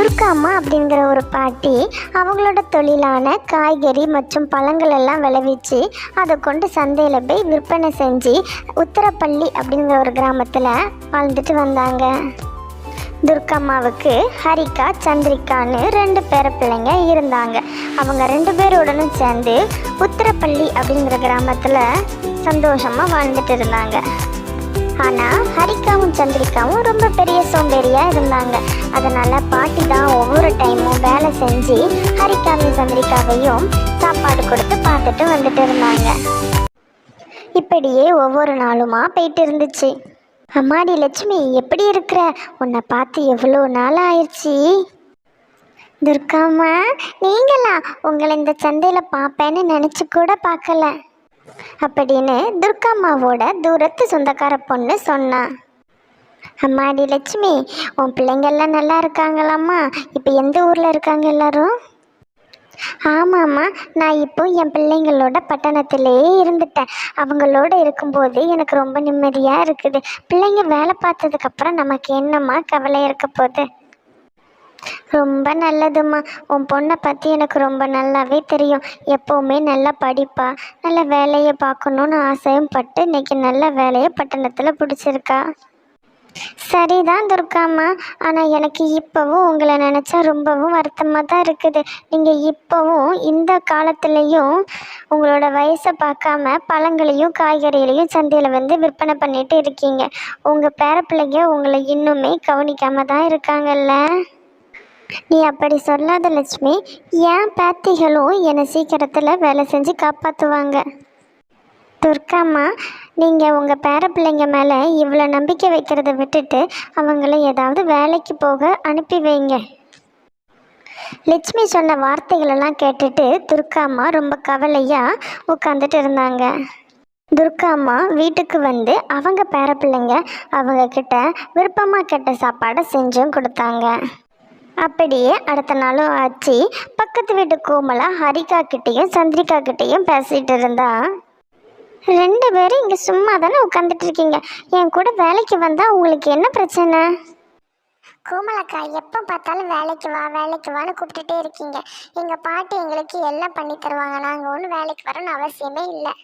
துர்காம்மா அப்படிங்கிற ஒரு பாட்டி அவங்களோட தொழிலான காய்கறி மற்றும் பழங்கள் எல்லாம் விளைவிச்சு அதை கொண்டு சந்தையில் போய் விற்பனை செஞ்சு உத்தரப்பள்ளி அப்படிங்கிற ஒரு கிராமத்தில் வாழ்ந்துட்டு வந்தாங்க. துர்கம்மாவுக்கு ஹரிகா சந்திரிகான்னு ரெண்டு பேர பிள்ளைங்க இருந்தாங்க. அவங்க ரெண்டு பேருடனும் சேர்ந்து உத்தரப்பள்ளி அப்படிங்கிற கிராமத்தில் சந்தோஷமாக வாழ்ந்துட்டு இருந்தாங்க. ஆனால் ஹரிக்காவும் சந்திரிகாவும் ரொம்ப பெரிய சோம்பேறியாக இருந்தாங்க. அதனால் பாட்டி தான் ஒவ்வொரு டைமும் வேலை செஞ்சு ஹரிக்காவையும் சந்திரிக்காவையும் சாப்பாடு கொடுத்து பார்த்துட்டு வந்துட்டு இருந்தாங்க. இப்படியே ஒவ்வொரு நாளுமா போயிட்டு இருந்துச்சு. அம்மாடி லட்சுமி எப்படி இருக்கிற? உன்னை பார்த்து எவ்வளோ நாள் ஆயிடுச்சு துர்காம்மா நீங்களா? உங்களை இந்த சந்தையில் பார்ப்பேன்னு நினச்சி கூட பார்க்கல. அப்படின்னு துர்காம்மாவோட தூரத்து சொந்தக்கார பொண்ணு சொன்னான் அம்மாடி லட்சுமி உன் பிள்ளைங்கள்லாம் நல்லா இருக்காங்களாம்மா. இப்போ எந்த ஊரில் இருக்காங்க எல்லாரும்? ஆமாம்மா நான் இப்போ என் பிள்ளைங்களோட பட்டணத்திலேயே இருந்துட்டேன். அவங்களோட இருக்கும்போது எனக்கு ரொம்ப நிம்மதியாக இருக்குது. பிள்ளைங்க வேலை பார்த்ததுக்கப்புறம் நமக்கு என்னம்மா கவலை இருக்க போகுது? ரொம்ப நல்லதும்மா. உன் பொண்ணை பற்றி எனக்கு ரொம்ப நல்லாவே தெரியும். எப்போவுமே நல்லா படிப்பா. நல்ல வேலையை பார்க்கணுன்னு ஆசையும் பட்டு இன்னைக்கு நல்ல வேலையை பட்டணத்தில் பிடிச்சிருக்கா. சரிதான் துர்காம்மா. ஆனால் எனக்கு இப்போவும் உங்களை நினச்சா ரொம்பவும் வருத்தமாக தான் இருக்குது. நீங்கள் இப்போவும் இந்த காலத்துலேயும் உங்களோட வயசை பார்க்காம பழங்களையும் காய்கறிகளையும் சந்தையில் வந்து விற்பனை பண்ணிட்டு இருக்கீங்க. உங்கள் பேரப்பிள்ளைங்க உங்களை இன்னுமே கவனிக்காம தான் இருக்காங்கல்ல? நீ அப்படி சொல்லாத லட்சுமி. என் பேத்திகளும் என்னை சீக்கிரத்தில் வேலை செஞ்சு காப்பாற்றுவாங்க துர்க்காம்மா நீங்கள் உங்கள் பேர பிள்ளைங்க மேலே இவ்வளோ நம்பிக்கை வைக்கிறத விட்டுட்டு அவங்கள ஏதாவது வேலைக்கு போக அனுப்பி வைங்க. லட்சுமி சொன்ன வார்த்தைகளெல்லாம் கேட்டுட்டு துர்க்காம்மா ரொம்ப கவலையாக உட்காந்துட்டு இருந்தாங்க. துர்காம்மா வீட்டுக்கு வந்து அவங்க பேர பிள்ளைங்க அவங்க கிட்ட விருப்பமாக கேட்ட சாப்பாடை செஞ்சும் கொடுத்தாங்க. அப்படியே அடுத்த நாளும் ஆச்சு. பக்கத்து வீட்டு கோமலா ஹரிகா கிட்டேயும் சந்திரிகா கிட்டேயும் பேசிகிட்டு இருந்தா. ரெண்டு பேரும் இங்கே சும்மா தானே உட்காந்துட்டு இருக்கீங்க. என் கூட வேலைக்கு வந்தால் உங்களுக்கு என்ன பிரச்சனை? கோமலக்கா எப்போ பார்த்தாலும் வேலைக்கு வா வேலைக்கு வான்னு கூப்பிட்டுட்டே இருக்கீங்க. எங்கள் பாட்டி எங்களுக்கு எல்லாம் பண்ணி தருவாங்க. நாங்கள் ஒன்றும் வேலைக்கு வரணும்னு அவசியமே இல்லை.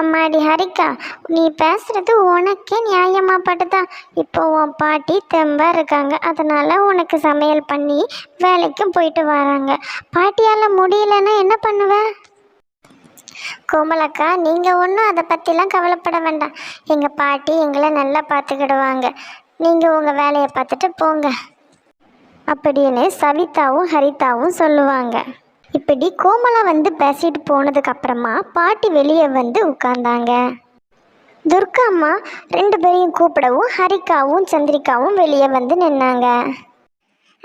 அம்மாடி ஹரிக்கா நீ பேசுறது உனக்கே நியாயமா இப்போ உன் பாட்டி தெம்பா இருக்காங்க. அதனால உனக்கு சமையல் பண்ணி வேலைக்கும் போயிட்டு வராங்க. பாட்டியால் முடியலன்னா என்ன பண்ணுவ? கோமலக்கா நீங்கள் ஒன்றும் அதை பற்றிலாம் கவலைப்பட வேண்டாம். எங்கள் பாட்டி எங்களை நல்லா பார்த்துக்கிடுவாங்க. நீங்கள் உங்கள் வேலையை பார்த்துட்டு போங்க. அப்படின்னு சவிதாவும் ஹரிதாவும் சொல்லுவாங்க. இப்படி கோமலா வந்து பேசிட்டு போனதுக்கு அப்புறமா பாட்டி வெளியே வந்து உட்கார்ந்தாங்க. துர்கா அம்மா ரெண்டு பேரையும் கூப்பிடவும் ஹரிகாவும் சந்திரிகாவும் வெளியே வந்து நின்னாங்க.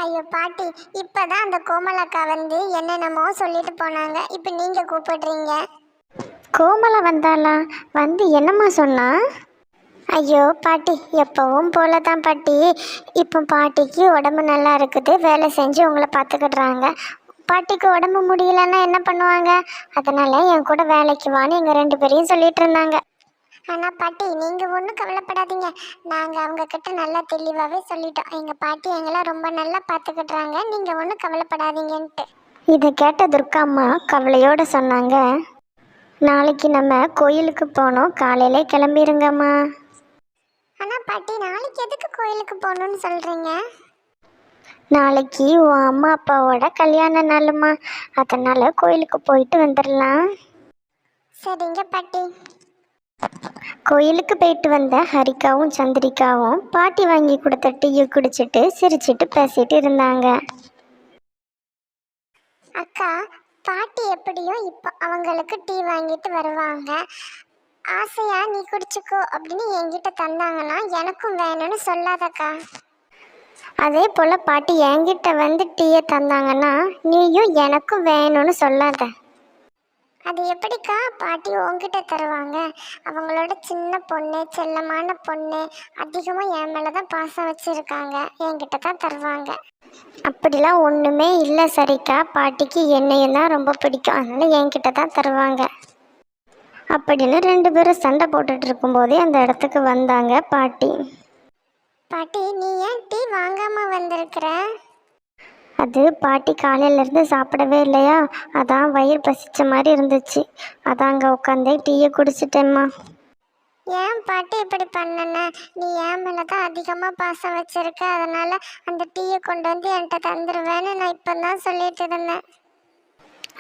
ஐயோ பாட்டி இப்பதான் அந்த கோமலக்கா வந்து என்னென்னமோ சொல்லிட்டு போனாங்க. இப்போ நீங்க கூப்பிடுறீங்க? கோமலா வந்தாளா? வந்து என்னம்மா சொன்னா? ஐயோ பாட்டி எப்பவும் போல தான் பாட்டி. இப்போ பாட்டிக்கு உடம்பு நல்லா இருக்குது வேலை செஞ்சு உங்களை பார்த்துக்கிடுறாங்க. பாட்டிக்கு உடம்பு முடியலன்னா என்ன பண்ணுவாங்க? அதனால என் கூட வேலைக்கு வான்னு எங்கள் ரெண்டு பேரையும் சொல்லிட்டு இருந்தாங்க. ஆனால் பாட்டி நீங்கள் ஒன்றும் கவலைப்படாதீங்க. நாங்கள் அவங்க கிட்ட நல்லா தெளிவாகவே சொல்லிட்டோம். எங்கள் பாட்டி எங்களை ரொம்ப நல்லா பார்த்துக்கிட்றாங்க நீங்கள் ஒன்றும் கவலைப்படாதீங்கன்ட்டு. இதை கேட்ட துர்கா அம்மா கவலையோடு சொன்னாங்க. நாளைக்கு நம்ம கோயிலுக்கு போனோம். காலையிலே கிளம்பிருங்கம்மா. ஆனால் பாட்டி நாளைக்கு எதுக்கு கோயிலுக்கு போகணும்னு சொல்கிறீங்க நாளைக்கு உன் அம்மா அப்பாவோட கல்யாண நாளுமா அதனால கோயிலுக்கு போயிட்டு வந்துடலாம் சரிங்க பாட்டி. கோயிலுக்கு போயிட்டு வந்த ஹரிகாவும் சந்திரிகாவும் பாட்டி வாங்கி கொடுத்த டீயை குடிச்சிட்டு சிரிச்சிட்டு பேசிட்டு இருந்தாங்க. அக்கா பாட்டி எப்படியும் இப்போ அவங்களுக்கு டீ வாங்கிட்டு வருவாங்க. ஆசையா நீ குடிச்சுக்கோ அப்படின்னு என்கிட்ட தந்தாங்கன்னா எனக்கும் வேணும்னு சொல்லாதக்கா. அதே போல் பாட்டி என்கிட்ட வந்து டீயை தந்தாங்கன்னா நீயும் எனக்கும் வேணும்னு சொல்லாத. அது எப்படிக்கா பாட்டி உங்ககிட்ட தருவாங்க? அவங்களோட சின்ன பொண்ணு செல்லமான பொண்ணு அதிகமாக என் மேலே தான் பாசம் வச்சுருக்காங்க. என்கிட்ட தான் தருவாங்க. அப்படிலாம் ஒன்றுமே இல்லை சரிக்கா. பாட்டிக்கு என்னையும் தான் ரொம்ப பிடிக்கும். அதனால என்கிட்ட தான் தருவாங்க. அப்படின்னு ரெண்டு பேரும் சண்டை போட்டுட்டு இருக்கும்போதே அந்த இடத்துக்கு வந்தாங்க பாட்டி. பாட்டி நீ ஏன் டீ வாங்காம வந்திருக்கிற? அது பாட்டி காலையிலேருந்து சாப்பிடவே இல்லையா? அதான் வயிறு பசிச்ச மாதிரி இருந்துச்சு. அதான் அங்கே உட்காந்தே டீயை குடிச்சிட்டேம்மா. ஏன் பாட்டி இப்படி பண்ணன? நீ ஏன் மேல தான் அதிகமாக பாசம் வச்சிருக்க. அதனால அந்த டீயை கொண்டு வந்து என்கிட்ட தந்துடுவேன்னு நான் இப்போ தான் சொல்லிட்டு இருந்தேன்.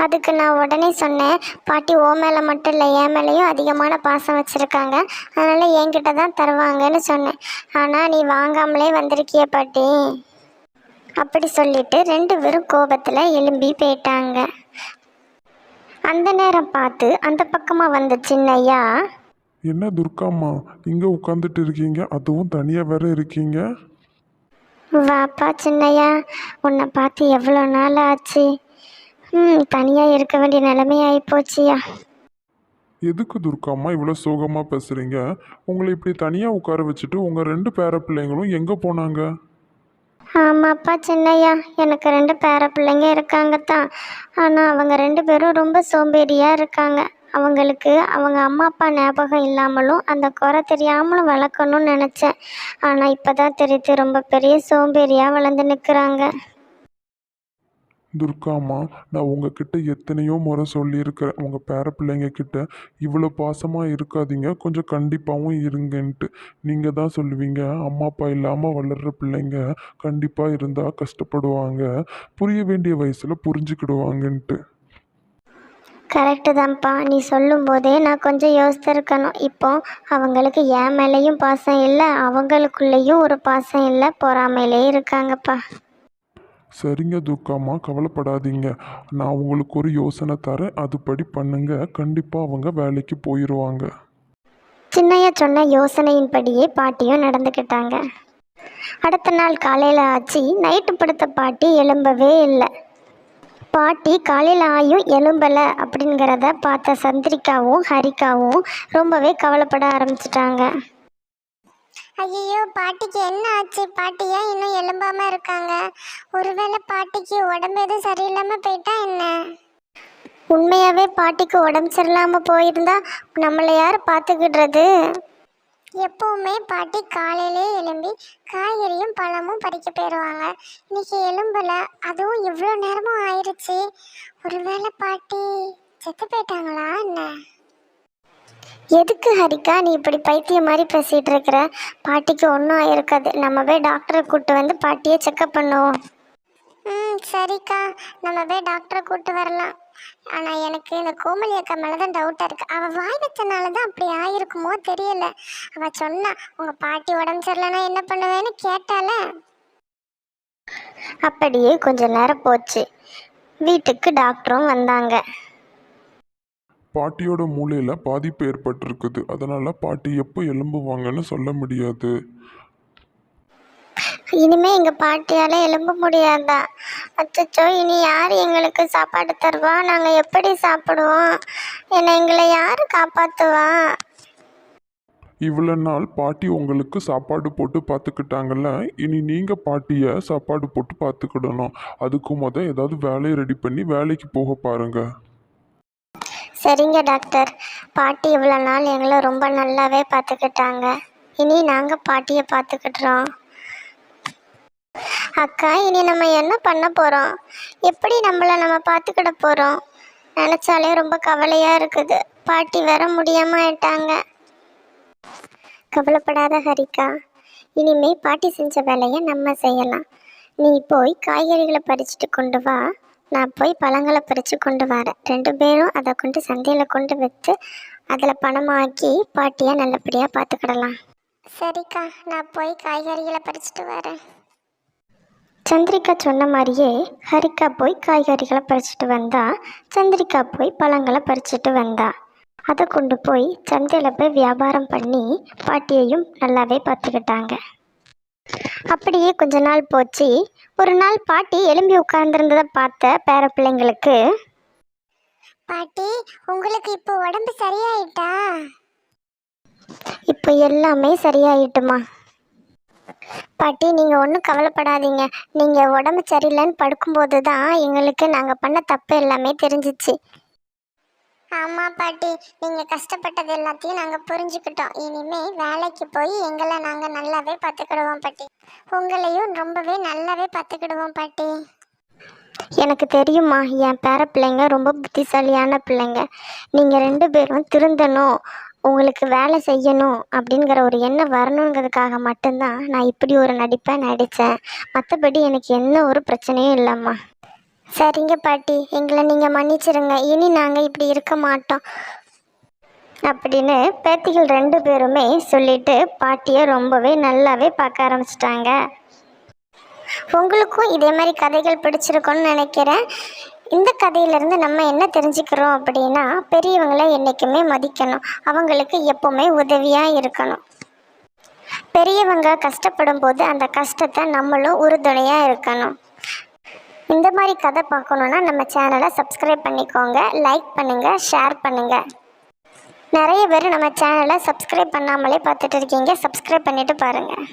அதுக்கு நான் உடனே சொன்னேன் பாட்டி ஓ மேலே மட்டும் இல்லை என் மேலேயும் அதிகமான பாசம் வச்சுருக்காங்க. அதனால் என்கிட்ட தான் தருவாங்கன்னு சொன்னேன். ஆனால் நீ வாங்காமலே வந்திருக்கிய பாட்டி. அப்படி சொல்லிட்டு ரெண்டு பேரும் கோபத்தில் எழும்பி போயிட்டாங்க. அந்த நேரம் பார்த்து அந்த பக்கமாக வந்த சின்னையா என்ன துர்காம்மா இங்கே உட்காந்துட்டு இருக்கீங்க? அதுவும் தனியாக வேற இருக்கீங்க? வாப்பா சின்னையா உன்னை பார்த்து எவ்வளோ நாள் ஆச்சு ம் தனியாக இருக்க வேண்டிய நிலைமை ஆகிப்போச்சியா எதுக்கு துர்காம்மா இவ்வளோ சோகமாக பேசுகிறீங்க உங்களை இப்படி தனியாக உட்கார வச்சுட்டு உங்கள் ரெண்டு பேர பிள்ளைங்களும் எங்கே போனாங்க? ஆமாப்பா சின்னையா. எனக்கு ரெண்டு பேர பிள்ளைங்க இருக்காங்க தான். ஆனால் அவங்க ரெண்டு பேரும் ரொம்ப சோம்பேறியாக இருக்காங்க. அவங்களுக்கு அவங்க அம்மா அப்பா ஞாபகம் இல்லாமலும் அந்த குறை தெரியாமலும் வளர்க்கணும்னு நினச்சேன். ஆனால் இப்போ தான் தெரியுது ரொம்ப பெரிய சோம்பேறியாக வளர்ந்து நிற்கிறாங்க துர்காம்மா நான் உங்ககிட்ட எத்தனையோ முறை சொல்லியிருக்கிறேன். உங்கள் பேர பிள்ளைங்க கிட்ட இவ்வளோ பாசமாக இருக்காதீங்க. கொஞ்சம் கண்டிப்பாகவும் இருங்கன்ட்டு. நீங்கள் தான் சொல்லுவீங்க. அம்மா அப்பா இல்லாமல் வளர்கிற பிள்ளைங்க கண்டிப்பாக இருந்தால் கஷ்டப்படுவாங்க. புரிய வேண்டிய வயசில் புரிஞ்சுக்கிடுவாங்கன்ட்டு. கரெக்டு தான்ப்பா. நீ சொல்லும் போதே நான் கொஞ்சம் யோசித்திருக்கணும். இப்போ அவங்களுக்கு என் மேலேயும் பாசம் இல்லை. அவங்களுக்குள்ளேயும் ஒரு பாசம் இல்லை. பொறாமையிலே இருக்காங்கப்பா. சரிங்க துர்காம்மா கவலைப்படாதீங்க. நான் உங்களுக்கு ஒரு யோசனை தரேன். அதுபடி பண்ணுங்க. கண்டிப்பாக அவங்க வேலைக்கு போயிடுவாங்க சின்னையா சொன்ன யோசனையின்படியே பாட்டியும் நடந்துக்கிட்டாங்க. அடுத்த நாள் காலையில் ஆச்சு நைட்டு படுத்த பாட்டி எழும்பவே இல்லை. பாட்டி காலையில் ஆயும் எலும்பலை அப்படிங்கிறத பார்த்த சந்திரிகாவும் ஹரிகாவும் ரொம்பவே கவலைப்பட ஆரம்பிச்சிட்டாங்க. ஐயோ பாட்டிக்கு என்ன ஆச்சு? பாட்டி ஏன் இன்னும் எலும்பாம இருக்காங்க? ஒருவேளை பாட்டிக்கு உடம்பு எதுவும் சரியில்லாம போயிட்டா என்ன? உண்மையாகவே பாட்டிக்கு உடம்பு சரியில்லாமல் போயிருந்தா நம்மளை யார் பார்த்துக்கிடுறது? எப்பவுமே பாட்டி காலையிலே எலும்பி காய்கறியும் பழமும் பறிக்க போயிடுவாங்க இன்னைக்கு எலும்பல அதுவும் இவ்வளோ நேரமும் ஆயிடுச்சு ஒருவேளை பாட்டி செத்து போயிட்டாங்களா என்ன? எதுக்கு ஹரிகா நீ இப்படி பைத்தியம் மாதிரி பேசிகிட்டு இருக்கிற? பாட்டிக்கு ஒன்றும் ஆயிருக்காது. நம்ம போய் டாக்டரை கூப்பிட்டு வந்து பாட்டியை செக்கப் பண்ணுவோம். ம் சரிக்கா. நம்ம போய் டாக்டரை கூட்டு வரலாம். ஆனால் எனக்கு இந்த கோமலி அக்கா மேலே தான் டவுட்டாக இருக்குது அவள் வாய் வச்சனால தான் அப்படி ஆயிருக்குமோ தெரியல. அவள் சொன்னா உங்கள் பாட்டி உடம்பு சரியில்லைன்னா என்ன பண்ணுவேன்னு கேட்டால? அப்படியே கொஞ்ச நேரம் போச்சு. வீட்டுக்கு டாக்டரும் வந்தாங்க. பாட்டியோட மூளையில் பாதிப்பு ஏற்பட்டிருக்குது. அதனால் பாட்டி எப்போ எலும்புவாங்கன்னு சொல்ல முடியாது. இனிமே எங்க பாட்டியால எழும்ப முடியாதா? அச்சச்சோ இனி யார் எங்களுக்கு சாப்பாடு தருவா? நாங்க எப்படி சாப்பிடுவோம்? என்னை எங்களை யாரு காப்பாத்துவா? இவ்வளோ நாள் பாட்டி உங்களுக்கு சாப்பாடு போட்டு பார்த்துக்கிட்டாங்கல்ல? இனி நீங்கள் பாட்டியை சாப்பாடு போட்டு பார்த்துக்கிடணும். அதுக்கு முத ஏதாவது வேலையை ரெடி பண்ணி வேலைக்கு போக பாருங்க. சரிங்க டாக்டர். பாட்டி இவ்வளோ நாள் எங்களை ரொம்ப நல்லாவே பார்த்துக்கிட்டாங்க. இனி நாங்கள் பாட்டியை பார்த்துக்கிட்டுறோம். அக்கா இனி நம்ம என்ன பண்ண போகிறோம் எப்படி நம்மளை நம்ம பார்த்துக்கிட போகிறோம் நினச்சாலே ரொம்ப கவலையாக இருக்குது. பாட்டி வர முடியாமல் ஆயிட்டாங்க. கவலைப்படாத ஹரிக்கா இனிமே பாட்டி செஞ்ச வேலையை நம்ம செய்யலாம். நீ போய் காய்கறிகளை பறிச்சுட்டு கொண்டு வா. நான் போய் பழங்களை பறித்து கொண்டு வரேன். ரெண்டு பேரும் அதை கொண்டு சந்தையில் கொண்டு விற்று அதில் பணமாக்கி பாட்டியை நல்லபடியாக பார்த்துக்கிடலாம். சரிக்கா நான் போய் காய்கறிகளை பறிச்சுட்டு வரேன். சந்திரிகா சொன்ன மாதிரியே ஹரிக்கா போய் காய்கறிகளை பறிச்சுட்டு வந்தா சந்திரிகா போய் பழங்களை பறிச்சுட்டு வந்தா. அதை கொண்டு போய் சந்தையில் போய் வியாபாரம் பண்ணி பாட்டியையும் நல்லாவே பார்த்துக்கிட்டாங்க. அப்படியே கொஞ்ச நாள் போச்சு. ஒரு நாள் பாட்டி எலும்பி உட்கார்ந்துருந்ததை பார்த்த பேர பிள்ளைங்களுக்கு பாட்டி உங்களுக்கு இப்போ உடம்பு சரியாயிட்டா? இப்போ எல்லாமே சரியாயிட்டுமா? பாட்டி நீங்கள் ஒன்றும் கவலைப்படாதீங்க. நீங்கள் உடம்பு சரியில்லைன்னு படுக்கும்போது தான் எங்களுக்கு நாங்கள் பண்ண தப்பு எல்லாமே தெரிஞ்சிச்சு. ஆமா பாட்டி. நீங்க கஷ்டப்பட்டது எல்லாத்தையும் நாங்க புரிஞ்சுக்கிட்டோம். இனிமே வேலைக்கு போய் எங்களை நாங்க நல்லாவே பார்த்துக்கிடுவோம் பாட்டி. உங்களையும் ரொம்பவே நல்லாவே பார்த்துக்கிடுவோம் பாட்டி. எனக்கு தெரியுமா என் பேர பிள்ளைங்க ரொம்ப புத்திசாலியான பிள்ளைங்க. நீங்கள் ரெண்டு பேரும் திருந்தணும் உங்களுக்கு வேலை செய்யணும் அப்படிங்கிற ஒரு எண்ணம் வரணுங்கிறதுக்காக மட்டும்தான் நான் இப்படி ஒரு நடிப்பை நடித்தேன். மற்றபடி எனக்கு எந்த ஒரு பிரச்சனையும் இல்லைம்மா. சரிங்க பாட்டி. எங்களை நீங்கள் மன்னிச்சிருங்க. இனி நாங்கள் இப்படி இருக்க மாட்டோம். அப்படின்னு பேத்திகள் ரெண்டு பேருமே சொல்லிட்டு பாட்டியை ரொம்பவே நல்லாவே பார்க்க ஆரம்பிச்சிட்டாங்க. உங்களுக்கும் இதே மாதிரி கதைகள் பிடிச்சிருக்கோன்னு நினைக்கிறேன். இந்த கதையிலேருந்து நம்ம என்ன தெரிஞ்சுக்கிறோம் அப்படின்னா பெரியவங்களை என்றைக்குமே மதிக்கணும். அவங்களுக்கு எப்போவுமே உதவியாக இருக்கணும். பெரியவங்க கஷ்டப்படும் போது அந்த கஷ்டத்தை நம்மளும் உறுதுணையாக இருக்கணும். இந்த மாதிரி கதை பார்க்கணுன்னா நம்ம சேனலை சப்ஸ்கிரைப் பண்ணிக்கோங்க லைக் பண்ணுங்கள் ஷேர் பண்ணுங்கள் நிறைய பேர் நம்ம சேனலை சப்ஸ்கிரைப் பண்ணாமலே பார்த்துட்டு இருக்கீங்க சப்ஸ்கிரைப் பண்ணிவிட்டு பாருங்கள்